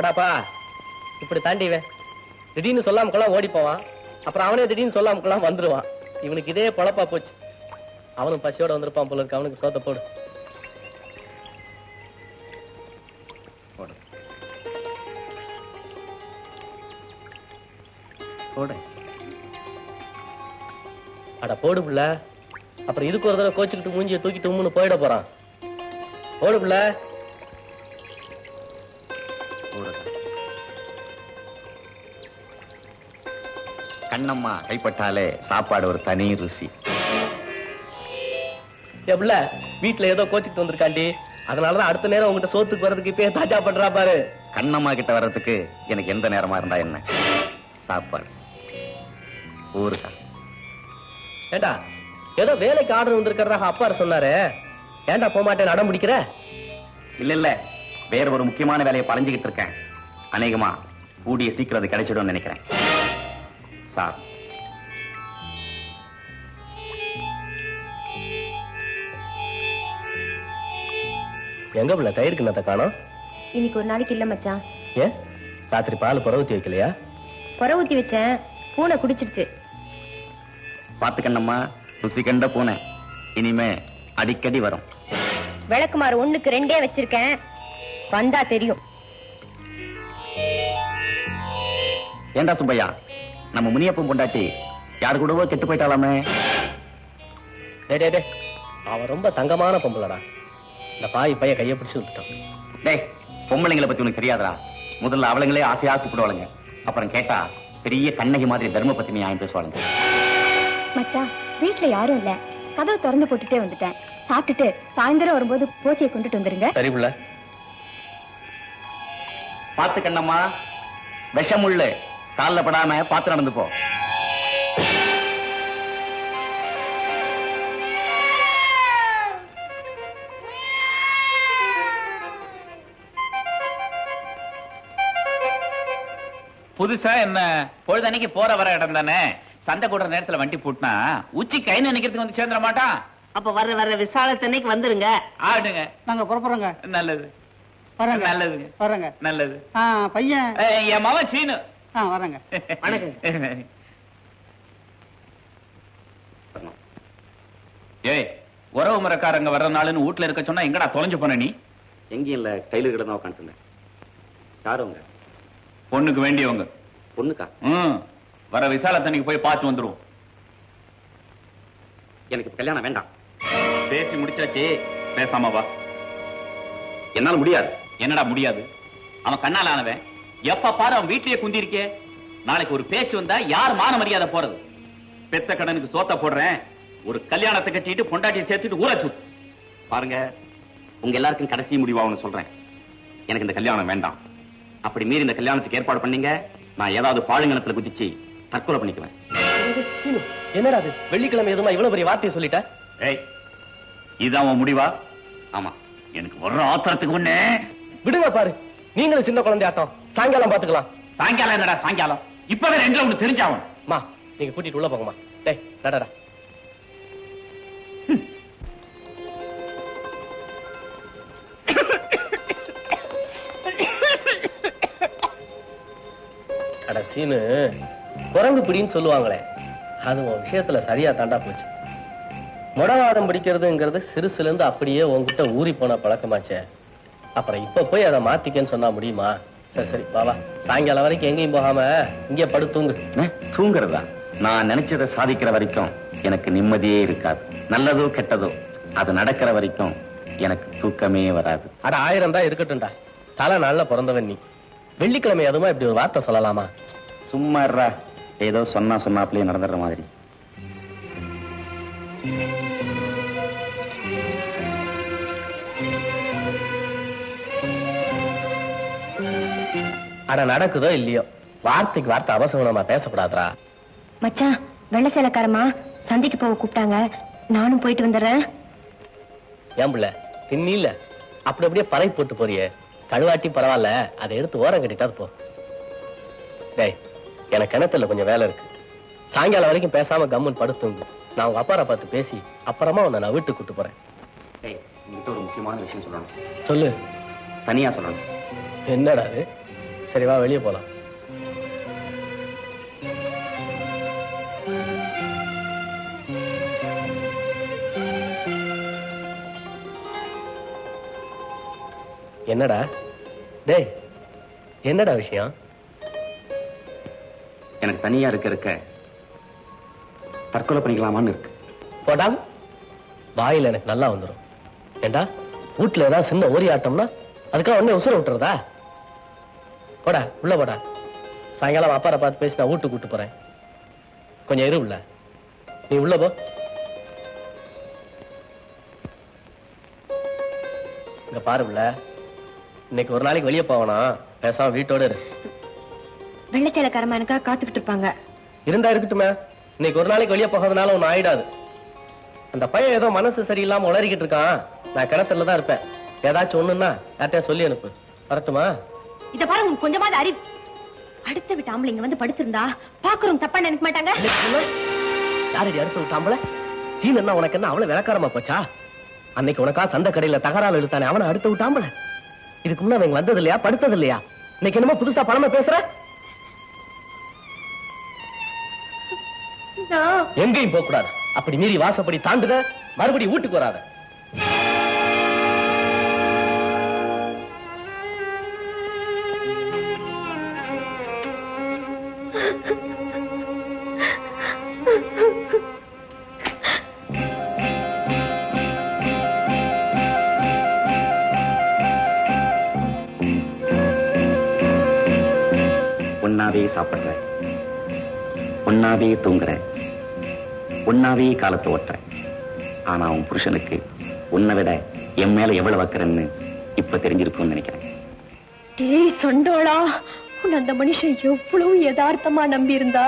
படாப்பா இப்படி தாண்டி இவன். திடீர்னு சொல்லாம கொள்ளாம ஓடி போவான். அப்புறம் அவனே திடீர்னு சொல்லாம கொள்ளாம வந்துருவான் இவனுக்கு இதே பொழப்பா போச்சு. அவனும் பசியோட வந்திருப்பான் போல இருக்கு. அவனுக்கு சோத்த போடு. அட போடு புள்ள. அப்புறம் இதுக்கு ஒரு தடவை கோச்சுக்கிட்டு மூஞ்சிய தூக்கிட்டு உம்முன்னு போயிட போறான். போடு புள்ள. போடுங்க கண்ணம்மா கைப்பட்டாலே சாப்பாடு ஒரு தனி ருசி. புள்ள வீட்டுல ஏதோ கோச்சுக்கிட்டு வந்திருக்காண்டி. அதனாலதான் அடுத்த நேரம் உங்ககிட்ட சோத்துக்கு வர்றதுக்கு இப்பயே தாஜா பண்றா பாரு. கண்ணம்மா கிட்ட வர்றதுக்கு எனக்கு எந்த நேரமா இருந்தா என்ன? சாப்பாடு. ஊருக்கா ஏண்டா ஏதோ வேலைக்கு ஆர்டர் வந்திருக்கிறதாக அப்பா சொன்னாரு. ஏண்டா போக மாட்டேன் அடம் பிடிக்கிற? இல்ல இல்ல. வேற ஒரு முக்கியமான வேலையை பழஞ்சுகிட்டு இருக்கேன். அநேகமா கூடிய சீக்கிரம் அது கிடைச்சிடும்னு நினைக்கிறேன். சார். எங்க புள்ள? தயிர் கிண்ணத்தை காணோம். இன்னைக்கு ஒரு நாளைக்கு இல்ல மச்சான். ஏன்? ராத்திரி பால் புறவுத்தி வைக்கலையா? புற ஊத்தி வச்சேன். பூனை குடிச்சிருச்சு. பாத்து கண்ணம்மா ருசி கண்ட பூனை. இனிமே அடிக்கடி வரும். விளக்குமாறு ஒண்ணுக்கு ரெண்டே வச்சிருக்கேன். வந்தா தெரியும். ஏண்டா சுப்பையா? நம்ம முனியப்பன் பொண்டாட்டி யாரு கூடவோ கெட்டு போயிட்டாலாமே டேய் டேய், டேய். அவன் ரொம்ப தங்கமான பொம்பளடா. இந்த பாய் பைய கைய பிடிச்சு விட்டுட்டான். டேய் பொம்பளைங்களை பத்தி உனக்கு தெரியாதடா. முதல்ல அவளுங்களே ஆசையா கூப்பிடுவாளுங்க. அப்புறம் கேட்டா பெரிய கண்ணகி மாதிரி தர்ம பத்தி நியாயம் பேசுவாளுங்க. மச்சான் வீட்டுல யாரும் இல்ல. கதவை திறந்து போட்டுட்டே வந்துட்டேன். சாப்பிட்டுட்டு சாயந்தரம் வரும்போது போச்சியை கொண்டுட்டு வந்துருங்க. சரி புள்ள பாத்து கண்ணம்மா விஷமுள்ளு. கால்ல படாம பாத்து நடந்து போ புதுசா என்ன? பொழுதன்னைக்கு போற வர இடம் தானே? சண்டை கூடுற நேரத்துல வண்டி பூட்டினா உச்சி கை நினைக்கிறதுக்கு வந்து சேர்ந்துட மாட்டான். அப்ப வர்ற வர்ற விசாலத்தன்னைக்கு வந்துருங்க. ஆடுங்க. நாங்க புறப்படுறோங்க. நல்லது. வரேங்க நல்லதுங்க. வரேங்க நல்லது. ஆ பையன். ஏய், என் மவன் சீனு. ஆ வரேங்க. ஏய் உறவு முறைக்காரங்க வர்ற நாளுன்னு வீட்டுல இருக்க சொன்னா எங்கடா தொலைஞ்சு போன நீ? எங்கேயும் இல்ல கையில கிட்ட தான் உட்காந்துருந்தேன் யாருங்க பொண்ணுக்கு வேண்டியவங்க. பொண்ணுக்கா? ம் வர விசாலத்தன்னைக்கு போய் பார்த்து வந்துருவோம். எனக்கு கல்யாணம் வேண்டாம். பேசி முடிச்சாச்சு பேசாம வா. என்னால முடியாது. என்னடா முடியாது? அவன் கண்ணால் ஆனவன் எப்ப பாரு அவன் வீட்லயே குந்திருக்கே நாளைக்கு ஒரு பேச்சு வந்தா யார் மான மரியாதை போறது? பெத்த கடனுக்கு சோத்த போடுறேன். ஒரு கல்யாணத்தை கட்டிட்டு பொண்டாட்டியை சேர்த்துட்டு ஊரை சுத்து. பாருங்க உங்க எல்லாருக்கும் கடைசி முடிவாகும்னு சொல்றேன். எனக்கு இந்த கல்யாணம் வேண்டாம். அப்படி மீறி இந்த கல்யாணத்துக்கு ஏற்பாடு பண்ணீங்க நான் ஏதாவது பாழுங்கணத்துல குதிச்சு தற்கொலை பண்ணிக்குவேன். என்னடா அது? வெள்ளிக்கிழமை எதுமா இவ்வளவு பெரிய வார்த்தையை சொல்லிட்ட? ஏய் இதான் உன் முடிவா? ஆமா எனக்கு வர்ற ஆத்திரத்துக்கு ஒண்ணு. விடுங்க பாரு. நீங்களும் சின்ன குழந்தை ஆட்டம் சாயங்காலம் பாத்துக்கலாம். சாயங்காலம் என்னடா சாயங்காலம்? இப்பவே ரெண்டுல ஒண்ணு தெரிஞ்சாவணும் மா நீங்க கூட்டிட்டு உள்ள போங்கம்மா. டேய் நடடா அட சீனு குரங்கு பிடின்னு சொல்லுவாங்களே. அது உன் விஷயத்துல சரியா தாண்டா போச்சு. முடவாதம் பிடிக்கிறதுங்கிறது சிறுசுல இருந்து அப்படியே உன்கிட்ட ஊறி போன பழக்கமாச்சே. அப்புறம் இப்ப போய் அதை மாத்திக்கன்னு சொன்னா முடியுமா? சரி சரி வா சாயங்காலம் வரைக்கும் எங்கேயும் போகாம இங்கே படுத்து தூங்கு. தூங்குறதா? நான் நினைச்சதை சாதிக்கிற வரைக்கும் எனக்கு நிம்மதியே இருக்காது. நல்லதோ கெட்டதோ அது நடக்கிற வரைக்கும் எனக்கு தூக்கமே வராது. அட ஆயிரம் தான் இருக்கட்டும்டா. தலை நாள்ல பிறந்தவன் நீ. வெள்ளிக்கிழமை அதுமா இப்படி ஒரு வார்த்தை சொல்லலாமா? சும்மா. ஏதோ சொன்னா சொன்னாப்லயே நடந்துடுற மாதிரி. அட நடக்குதோ இல்லையோ? வார்த்தைக்கு வார்த்தை அவசகுணமா பேசக்கூடாதுடா. மச்சான் வெள்ளை சேலக்காரமா சந்தைக்கு போக கூப்பிட்டாங்க. நானும் போயிட்டு வந்துடுறேன். ஏன் புள்ள தின்னி இல்ல அப்படி அப்படியே பறை போட்டு போறியே. கழுவாட்டி பரவாயில்ல அதை எடுத்து ஓரம் கட்டிட்டாது போ. டேய் எனக்கு கிணத்துல கொஞ்சம் வேலை இருக்கு. சாயங்காலம் வரைக்கும் பேசாம கம்முன்னு படுத்துங்க நான் உங்க அப்பாரை பார்த்து பேசி அப்புறமா உன்னை நான் வீட்டுக்கு கூட்டு போறேன். டேய் உங்ககிட்ட ஒரு முக்கியமான விஷயம் சொல்லணும். சொல்லு. தனியா சொல்லணும். என்னடா அது? சரி வா வெளியே போலாம். என்னடா? டேய் என்னடா விஷயம்? எனக்கு தனியா இருக்க இருக்க தற்கொலை பண்ணிக்கலாமான்னு இருக்கு. போடா. வாயில எனக்கு நல்லா வந்துரும். ஏண்டா? வீட்டுல ஏதாவது சின்ன ஓரி ஆட்டம்னா அதுக்காக உடனே உசுர விட்டுறதா? போடா உள்ள போடா. சாயங்காலம் அப்பாரை பார்த்து பேசி நான் வீட்டுக்கு கூட்டு போறேன். கொஞ்சம் இரு உள்ள. நீ உள்ள போ. இங்க பாரு உள்ள. இன்னைக்கு ஒரு நாளைக்கு வெளியே போவணும் பேசாம வீட்டோட இரு. வெள்ளச்சேலக்காரமானுக்கா காத்துக்கிட்டு இருப்பாங்க. இருந்தா இருக்கட்டுமே. இன்னைக்கு ஒரு நாளைக்கு வெளியே போகிறதுனால ஒண்ணு ஆயிடாது. அந்த பையன் ஏதோ மனசு சரியில்லாம உளறிக்கிட்டு இருக்கான். நான் கிணத்துல தான் இருப்பேன். ஏதாச்சும் ஒண்ணுன்னா யார்கிட்டயும் சொல்லி அனுப்பு. வரட்டுமா? இத பாருங்க உங்களுக்கு கொஞ்சமாவது அறிவு. அடுத்த விட்டு ஆம்பளைங்க வந்து படுத்திருந்தா பாக்குறோம் தப்பா நினைக்க மாட்டாங்க. யாரடி அடுத்து விட்டாம்பல சீன் என்ன உனக்கு என்ன அவ்வளவு விளக்காரமா போச்சா? அன்னைக்கு உனக்கா சந்த கடையில தகராறு இழுத்தானே அவனை அடுத்து விட்டாம்பல இதுக்கு முன்ன அவங்க வந்தது இல்லையா படுத்தது இல்லையா இன்னைக்கு என்னமோ புதுசா பணமா பேசுற? எங்கேயும் போக கூடாது அப்படி மீறி வாசப்படி தாண்டுத மறுபடியும் வீட்டுக்கு வராத. ஒன்னாவே சாப்பிடுற ஒன்னாவே தூங்குற ஒன்னாவே காலத்தை ஓட்டுற ஆனா உன் புருஷனுக்கு உன்னை விட என் மேல எவ்வளவு வைக்கிறேன்னு இப்ப தெரிஞ்சிருக்கும்னு நினைக்கிறேன். டேய் சொண்டோளா? உன் அந்த மனுஷன் எவ்வளவு யதார்த்தமா நம்பி இருந்தா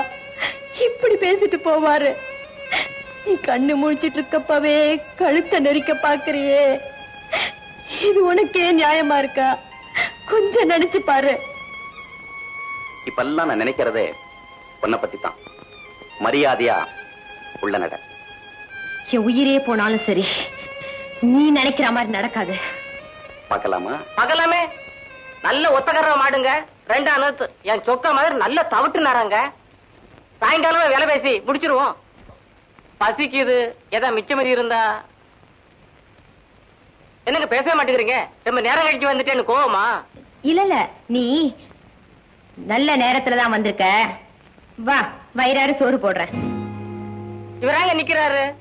இப்படி பேசிட்டு போவாரு. நீ கண்ணு முழிச்சிட்டு இருக்கப்பவே கழுத்தை நெரிக்க பாக்குறியே. இது உனக்கே நியாயமா இருக்கா? கொஞ்சம் நினைச்சு பாரு. இப்பெல்லாம் நான் நினைக்கிறதே உன்னை பத்தி தான் மரியாதையா உள்ள நட. என் உயிரே போனாலும் சரி நீ நினைக்கிற மாதிரி நடக்காது. பார்க்கலாமா? பகலாமே நல்ல ஒத்தகர மாடுங்க ரெண்டாம் நேரத்து என் சொக்க மாதிரி நல்ல தவிட்டு நராங்க. சாயங்காலமே விலை பேசி முடிச்சிருவோம். பசிக்குது. எதா மிச்சம் மீறி இருந்தா? என்னங்க பேசவே மாட்டேங்கிறீங்க? ரொம்ப நேரம் கழிச்சு வந்துட்டேன்னு கோவமா? இல்ல இல்ல. நீ நல்ல நேரத்துல தான் வந்திருக்க. வா வயிறாறு சோறு போடுறேன். இவராங்க நிக்கிறாரு?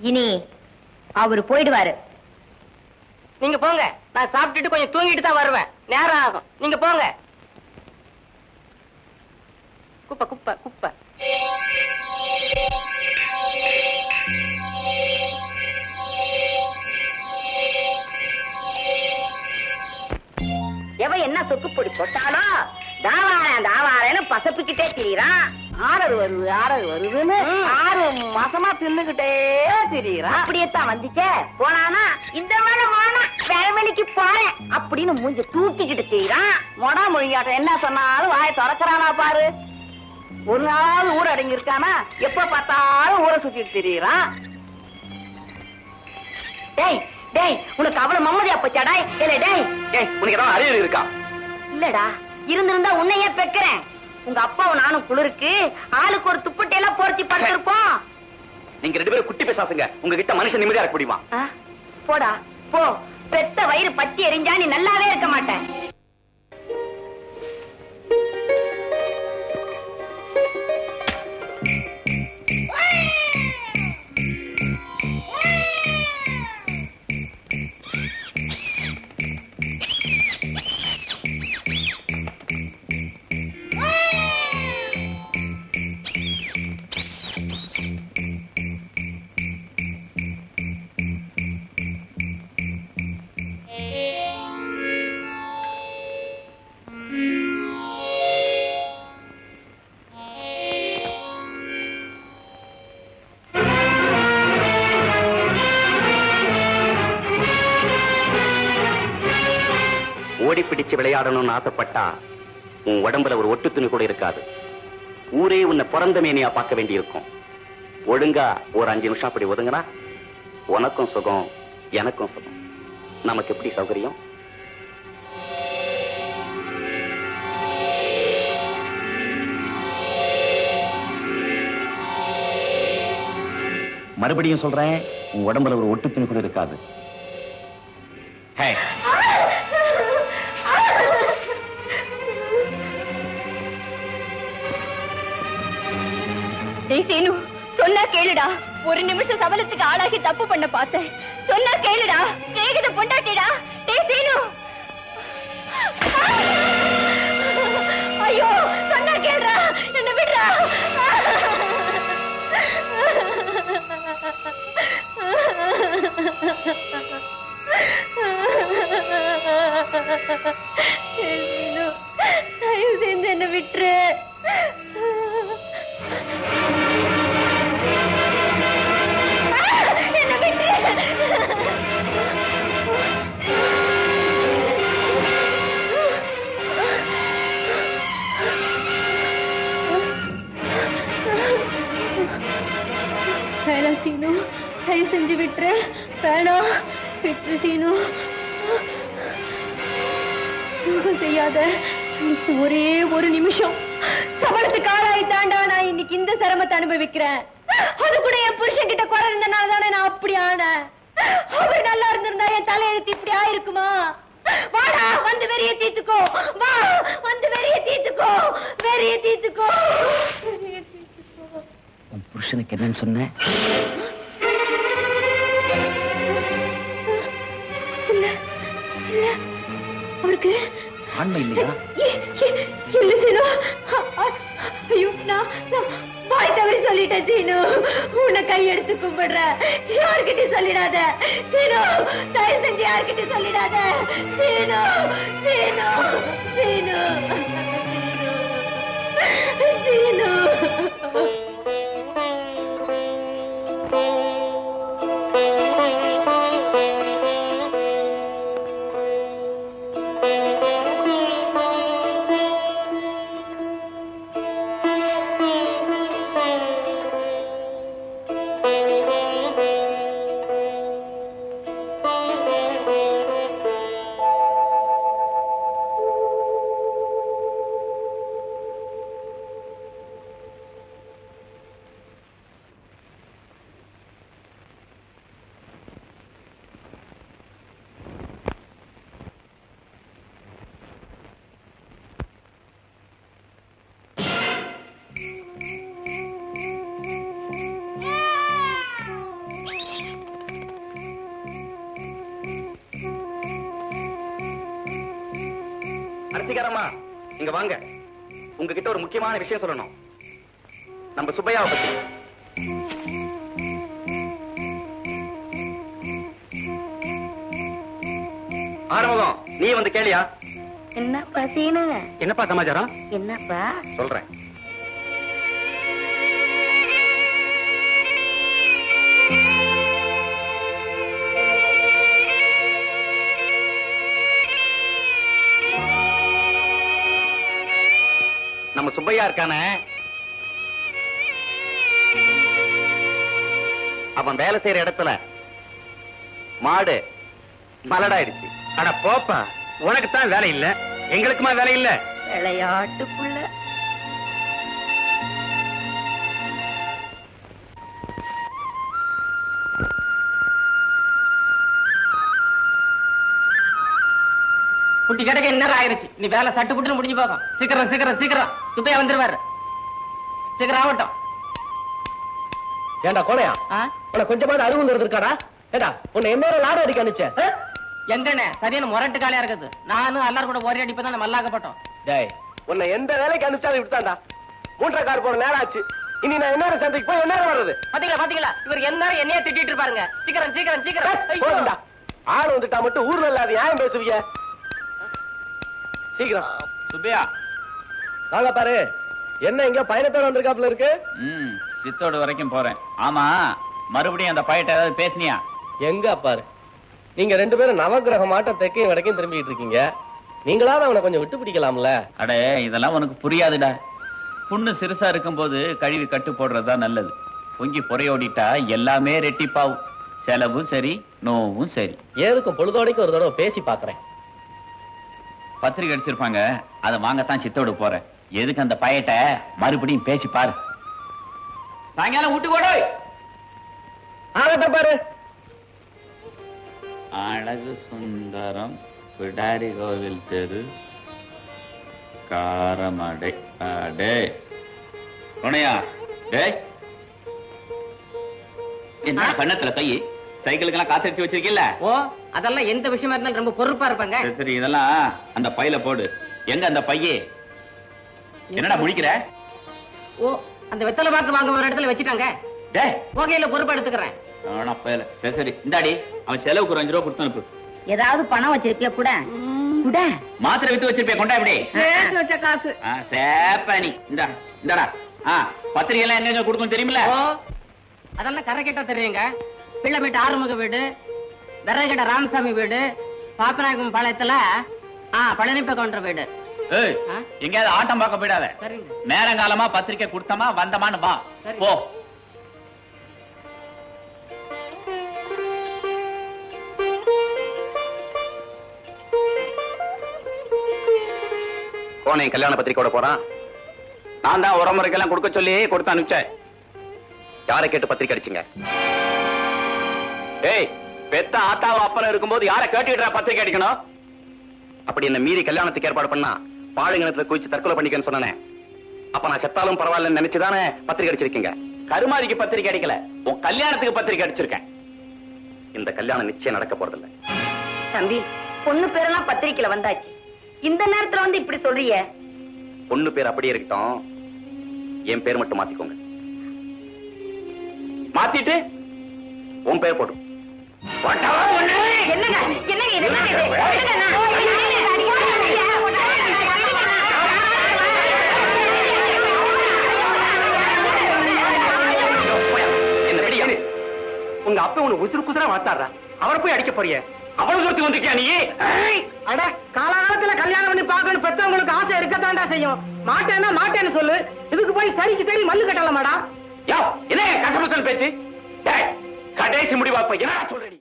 இனி அவரு போயிடுவாரு. நீங்க போங்க. நான் சாப்பிட்டுட்டு கொஞ்சம் தூங்கிட்டு தான் வருவேன். நேரம் ஆகும். நீங்க போங்க. குப்பை குப்பை குப்பை. எவ என்ன சொக்கு பொடி போட்டாலோ தாவாரன் தாவாரன்னு பசப்பிக்கிட்டே திரியறான். ஆறர் வருது ஆறர் வருதுன்னு ஆறு மாசமா தின்னுகிட்டே திரியறான். அப்படியேத்தான் வந்துச்சே. போனானா இந்த மேல வானா வேலைக்கு போறேன் அப்படின்னு மூஞ்ச தூக்கிக்கிட்டு திரியறான். மொடா மொழியாட்டம் என்ன சொன்னாலும் வாயை திறக்கறானா பாரு. ஒரு நாள் ஊர் அடங்கி இருக்கானா எப்ப பார்த்தாலும் ஊரை சுத்திட்டு திரியறான். டேய் டேய் உனக்கு அவ்வளவு மம்மதியா போச்சாடா இல்ல டேய். ஏய் உனக்கு ஏதாவது அறிவு இருக்கா? இல்லடா இருந்திருந்தா உன்னையே பெக்கிறேன். உங்க அப்பாவும் நானும் குளிருக்கு ஆளுக்கு ஒரு துப்பட்டை எல்லாம் போர்த்தி படுத்திருப்போம். நீங்க ரெண்டு பேரும் குட்டி பேசாசுங்க. உங்ககிட்ட மனுஷன் நிம்மதியா இருக்க முடியுமா? போடா போ. பெத்த வயிறு பத்தி எரிஞ்சா நீ நல்லாவே இருக்க மாட்டேன் வச்சு விளையாடணும்னு ஆசைப்பட்டா உன் உடம்புல ஒரு ஒட்டு துணி கூட இருக்காது. ஊரே உன்னை பிறந்த மேனியா பார்க்க வேண்டியிருக்கும். ஒழுங்கா ஒரு அஞ்சு நிமிஷம் அப்படி ஒதுங்கினா உனக்கும் சுகம் எனக்கும் சுகம். நமக்கு எப்படி சௌகரியம்? மறுபடியும் சொல்றேன் உன் உடம்புல ஒரு ஒட்டு துணி கூட இருக்காது. டேய் சீனு சொன்னா கேளுடா. ஒரு நிமிஷம் சபலத்துக்கு ஆளாகி தப்பு பண்ண பார்த்தேன். சொன்னா கேளுடா. கேக்குத பொண்டாட்டிடா. டேய் சீனு ஐயோ சொன்னா கேளுடா. என்ன விடுறா விட்டுரு வேணாம் விட்டுரு சீனு. துரோகம் செய்யாத ஒரே ஒரு நிமிஷம். சபலத்துக்கு தாண்டா நான் இன்னைக்கு இந்த சிரமத்தை அனுபவிக்கிறேன். அது கூட என் புருஷன் கிட்ட குறை இருந்தனால தானே நான் அப்படி ஆனேன். அவர் நல்லா இருந்திருந்தா என் தலையெழுத்து இப்படி ஆயிருக்குமா? வாடா வந்து வெறிய தீத்துக்கோ வா வந்து வெறிய தீத்துக்கோ வெறிய தீத்துக்கோ வெறிய தீத்துக்கோ உன் புருஷனுக்கு என்னன்னு சொன்ன? இல்ல அவருக்கு ஆண்மை இல்லையா? இல்ல சீனு. ஐயோ நான் வாய் தவறி சொல்லிட்டேன் சீனு. உன்னை கையெடுத்து கும்பிடுறேன் யார்கிட்டயும் சொல்லிடாத. சீனு தயவு செஞ்சு யார்கிட்டயும் சொல்லிடாத. சீனு சீனு சீனு. சீனு. அரசிகரமா இங்க வாங்க. உங்ககிட்ட ஒரு முக்கியமான விஷயம் சொல்லணும். நம்ம சுப்பையாவை பத்தி. ஆறுமுகம் நீ வந்து கேளியா? என்னப்பா சீனு? என்னப்பா சமாச்சாரம்? என்னப்பா? சொல்றேன். நம்ம சுப்பையா இருக்கானே. அவன் வேலை செய்யற இடத்துல மாடு மலடாயிடுச்சு அட போப்பா உனக்கு தான் வேலை இல்ல. எங்களுக்குமா வேலை இல்ல? விளையாட்டு குட்டி கிடக்க என்ன ஆயிருச்சு? நீ வேலை சட்டு புட்டுன்னு முடிஞ்சு போகும் சீக்கிரம் சீக்கிரம் சீக்கிரம். சுப்பையா வந்துருவாரு. சீக்கிரம் ஆகட்டும். ஏண்டா கோணையா? உனக்கு கொஞ்சமாவது அறிவுங்கிறது இருக்காடா? ஏடா உன்னை என்ன லாடம் அடிக்க அனுப்பிச்ச? எங்கண்ணே? சரியான முரட்டு காலியா இருக்குது. நானும் எல்லாரும் கூட ஒரே அடிப்பு தான் மல்லாக்கப்பட்டோம். டேய் உன்னை எந்த வேலைக்கு அனுப்பிச்சாலும் விட்டாண்டா மூன்றரை கார் போன நேரம் ஆச்சு இனி நான் என்ன சந்தைக்கு போய் என்ன வர்றது? பாத்தீங்களா பாத்தீங்களா? இவர் என்ன என்னைய திட்டிட்டு இருப்பாருங்க. சீக்கிரம் சீக்கிரம் சீக்கிரம். ஆள் வந்துட்டா மட்டும் ஊர்ல இல்லாத நியாயம் பேசுவீங்க சீக்கிரம். சுப்பையா. வாங்க பாரு. என்ன இங்க பயணத்தோட வந்திருக்காப்புல இருக்கு? ம் சித்தோடு வரைக்கும் போறேன். ஆமா மறுபடியும் அந்த பையட்ட ஏதாவது பேசுனியா? எங்க பாரு நீங்க ரெண்டு பேரும் நவகிரகம் மாட்ட தெற்கையும் வடக்கையும் திரும்பிட்டு இருக்கீங்க. நீங்களாவது அவனை கொஞ்சம் விட்டு பிடிக்கலாம்ல? அடே இதெல்லாம் உனக்கு புரியாதுடா. புண்ணு சிறுசா இருக்கும்போது கழுவி கட்டு போடுறதுதான் நல்லது. பொங்கி புறையோடிட்டா எல்லாமே ரெட்டிப்பாவும். செலவும் சரி நோவும் சரி. ஏதுக்கும் பொழுதோடைக்கு ஒரு தடவை பேசி பாக்குறேன் பத்திரிக்கை அடிச்சிருப்பாங்க. அதை வாங்கத்தான் சித்தோடு போறேன். எதுக்கு அந்த பையட்ட மறுபடியும் பேசி பாரு. சாயங்காலம் வீட்டு கூட ஆகட்டும் பாரு. அழகு சுந்தரம் பிடாரி கோவில் தெரு காரமடை அடே. துணையா டேய். என்ன கண்ணத்துல கை சைக்கிளுக்கெல்லாம் காத்தடிச்சு வச்சிருக்கீல்ல? ஓ. அதெல்லாம் எந்த விஷயமா இருந்தாலும் ரொம்ப பொறுப்பா இருப்பாங்க. சரி இதெல்லாம் அந்த பையில போடு. எங்க அந்த பையே? என்னடா முழிக்கிற? ஓ அந்த வெத்தலை பாக்கு வாங்க ஒரு இடத்துல வச்சுட்டாங்க. டேய் புகையில பொறுப்பு எடுத்துக்கிறேன். ஆனா பையில சரி சரி இந்தாடி. அவன் செலவுக்கு ஒரு அஞ்சு ரூபா கொடுத்து அனுப்பு. ஏதாவது பணம் வச்சிருப்பியா? கூட. கூட. மாத்திரை வித்து வச்சிருப்பே கொண்டா இப்படி சேர்த்து வச்ச காசு. ஆ, சேப்பா நீ. இந்தா இந்தாடா. ஆ பத்திரிகை எல்லாம் எங்க கொடுக்கும் தெரியுமில்ல? ஓ அதெல்லாம் கரை கிட்ட தெரியுங்க. பிள்ளைமேட்டு ஆறுமுக வீடு விறகுட ராமசாமி வீடு பாப்பநாயகம் பாளையத்துல ஆ பழனிப்ப கவுண்டர் வீடு? எங்கேயாவது ஆட்டம் பார்க்க போயிடாத. நேரங்காலமா பத்திரிக்கை கொடுத்தமா வந்தமான்னு வா. போ. கோனை கல்யாண பத்திரிக்கையோட போறான். நான் தான் உரமுறைக்கெல்லாம் கொடுக்க சொல்லி கொடுத்து அனுப்பிச்சேன். யாரை கேட்டு பத்திரிக்கை அடிச்சீங்க? ஏய் பெத்த ஆத்தாவும் அப்பனும் இருக்கும்போது யாரை கேட்டுக்கிட்டா பத்திரிக்கை அடிக்கணும்? அப்படி என்ன மீறி கல்யாணத்துக்கு ஏற்பாடு பண்ணா பாழுங்கிணத்துல குதிச்சு தற்கொலை பண்ணிக்கன்னு சொன்னேன். அப்ப நான் செத்தாலும் பரவாயில்லன்னு நினைச்சுதானே பத்திரிக்கை அடிச்சிருக்கீங்க? கருமாதிக்கு பத்திரிக்கை அடிக்கல. உன் கல்யாணத்துக்கு பத்திரிக்கை அடிச்சிருக்கேன். இந்த கல்யாணம் நிச்சயம் நடக்க போறதில்ல. தம்பி பொண்ணு பேரெல்லாம் பத்திரிக்கையில வந்தாச்சு. இந்த நேரத்துல வந்து இப்படி சொல்றிய? பொண்ணு பேர் அப்படியே இருக்கட்டும். என் பேர் மட்டும் மாத்திக்கோங்க. மாத்திட்டு உன் பேர் போடும் என்னங்க? என்னங்க என்னங்க? என்ன உங்க அப்பா உன்னை உசுறு குசுரா வாத்தாடுறா அவரை போய் அடிக்க போறிய. அவ்வளவு சொத்து வந்துட்டியா நீ? அட காலகாலத்துல கல்யாணம் பண்ணி பார்க்கணும் பெத்தவங்களுக்கு ஆசை இருக்கத்தாண்டா செய்யும். மாட்டேன்னா மாட்டேன்னு சொல்லு. இதுக்கு போய் சரிக்கு சரி மல்லு கட்டலாமாடா? யோ என்ன கசமசல் பேச்சு. கடைசி முடிவா இப்ப என்னடா சொல்ற நீ